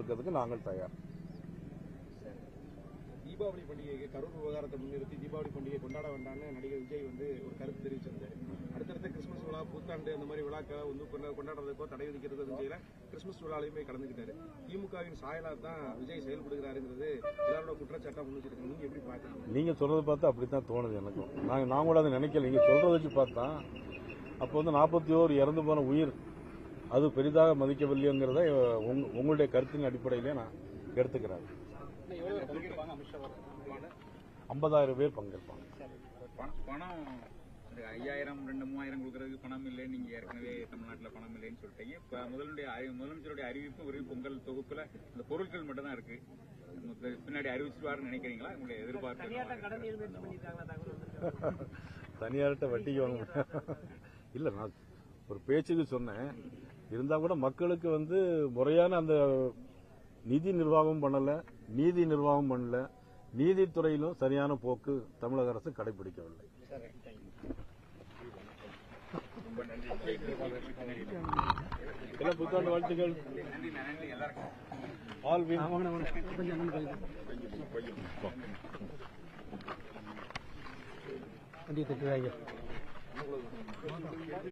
கொடுக்கறதுக்கு நாங்கள் தயார். தீபாவளி பண்டிகைக்கு கரூர் விவகாரத்தை முன்னிறுத்தி தீபாவளி பண்டிகை கொண்டாட வேண்டாம்னு நடிகர் விஜய் வந்து ஒரு கருத்து தெரிவிச்சிருந்தாரு. அடுத்தடுத்த கிறிஸ்துமஸ் விழா புத்தாண்டு அந்த மாதிரி விழாக்களை வந்து கொண்டா- கொண்டாடுறதுக்கோ தடை விதிக்கிறது எதுவும் செய்யல. கிறிஸ்துமஸ் விழாலையும் கலந்துக்கிட்டாரு. திமுகவின் சாயலா தான் விஜய் செயல்படுகிறாருங்கிறது எல்லாரோட குற்றச்சாட்டா முன் வச்சிருக்காங்க. நீங்க எப்படி பாக்குறீங்க நீங்க சொல்றதை பார்த்தா அப்படித்தான் தோணுது எனக்கும். நாங்க நான் கூட அதை நினைக்கல. நீங்க சொல்றதை வச்சு பார்த்தா அப்போ வந்து நாற்பத்தி ஓர் இறந்து போன உயிர். அது பெரிதாக மதிக்கவில்லைங்கிறத உங்க- உங்களுடைய கருத்தின் அடிப்படையிலே நான் எடுத்துக்கிறேன். ஐம்பதாயிரம் பேர் பங்கேற்பாங்க. பணம் ஐயாயிரம் ரெண்டு மூவாயிரம் கொடுக்கறதுக்கு பணம் இல்லை. நீங்க ஏற்கனவே தமிழ்நாட்டுல பணம் இல்லைன்னு சொல்லிட்டீங்க. இப்ப முதலுடைய முதலமைச்சருடைய அறிவிப்பு ஒரு பொங்கல் தொகுப்புல இந்த பொருட்கள் மட்டும் தான் இருக்கு பின்னாடி அறிவிச்சிருவாருன்னு நினைக்கிறீங்களா? உங்களுடைய எதிர்பார்ப்பு தனியார்கிட்ட வட்டிக்கு வாங்க. இல்ல நான் ஒரு பேச்சுக்கு சொன்னேன். இருந்தா கூட மக்களுக்கு வந்து முறையான அந்த நிதி நிர்வாகம் பண்ணல நீதி நிர்வாகம் பண்ணல நீதித்துறையிலும் சரியான போக்கு தமிழக அரசு கடைபிடிக்கவில்லை. எல்லாம் புத்தாண்டு வாழ்த்துக்கள். நன்றி